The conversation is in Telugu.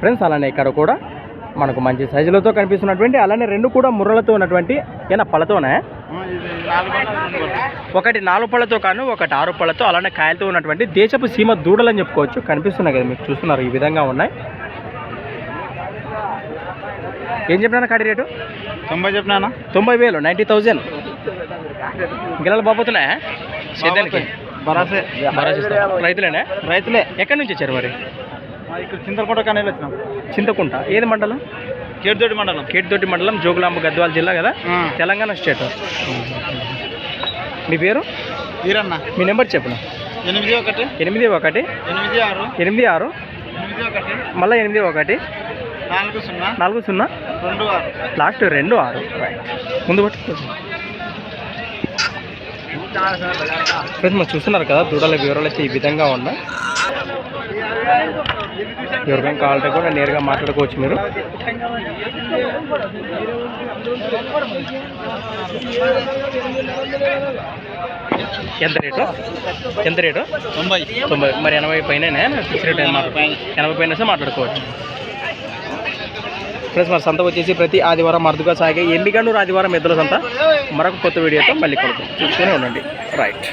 ఫ్రెండ్స్ అలానే ఇక్కడ కూడా మనకు మంచి సైజులతో కనిపిస్తున్నటువంటి అలానే రెండు కూడా ముర్రలతో ఉన్నటువంటి ఏనా పళ్ళతోనే ఒకటి నాలుగు పళ్ళతో కాను ఒకటి ఆరు పళ్ళతో అలానే కాయలతో ఉన్నటువంటి దేశపు సీమ దూడలు అని చెప్పుకోవచ్చు. కనిపిస్తున్నాయి కదా మీకు చూస్తున్నారు ఈ విధంగా ఉన్నాయి. ఏం చెప్పినా కాడి రేటు? తొంభై చెప్పినా తొంభై వేలు నైంటీ థౌజండ్. గిల్లలు బాబోతున్నాయా సేద్యానికి? రైతులేనా? రైతులే. ఎక్కడి నుంచి వచ్చారు మరి? ఇక్కడ చింతలకోట కానీ వచ్చినాం. చింతకుంట. ఏది మండలం? కేర్దోటి మండలం. కేటితోటి మండలం జోగులాంబ గద్వాల జిల్లా కదా? తెలంగాణ స్టేట్. మీ పేరు? వీరన్న. మీ నెంబర్ చెప్పను ఎనిమిది ఒకటి. ఎనిమిది ఒకటి. ఎనిమిది ఆరు. ఎనిమిది ఆరు. ఎనిమిది ఒకటి. మళ్ళీ ఎనిమిది ఒకటి. నాలుగు సున్నా. నాలుగు సున్నా. రెండు ఆరు. లాస్ట్ రెండు ఆరు. ముందు పట్టు. ఫ్రెండ్స్ మనం చూస్తున్నారు కదా దూడల వివరాలు అయితే ఈ విధంగా ఉన్నాయి. ఎవరికైనా కావాలంటే కూడా నేరుగా మాట్లాడుకోవచ్చు మీరు. ఎంత రేటు? ఎంత రేటు? తొంభై. తొంభై. మరి ఎనభై పైన ఫిక్స్ రేట్ ఎనభై పైన. మాట్లాడుకోవచ్చు. ఫ్రెండ్స్ మన సంత వచ్చేసి ప్రతి ఆదివారం అరుదుగా సాగే ఎంబిగండూరు ఆదివారం ఎద్దుల సంత. మరొక కొత్త వీడియోతో మళ్ళీ కలుద్దాం. చూసుకొని ఉండండి. రైట్.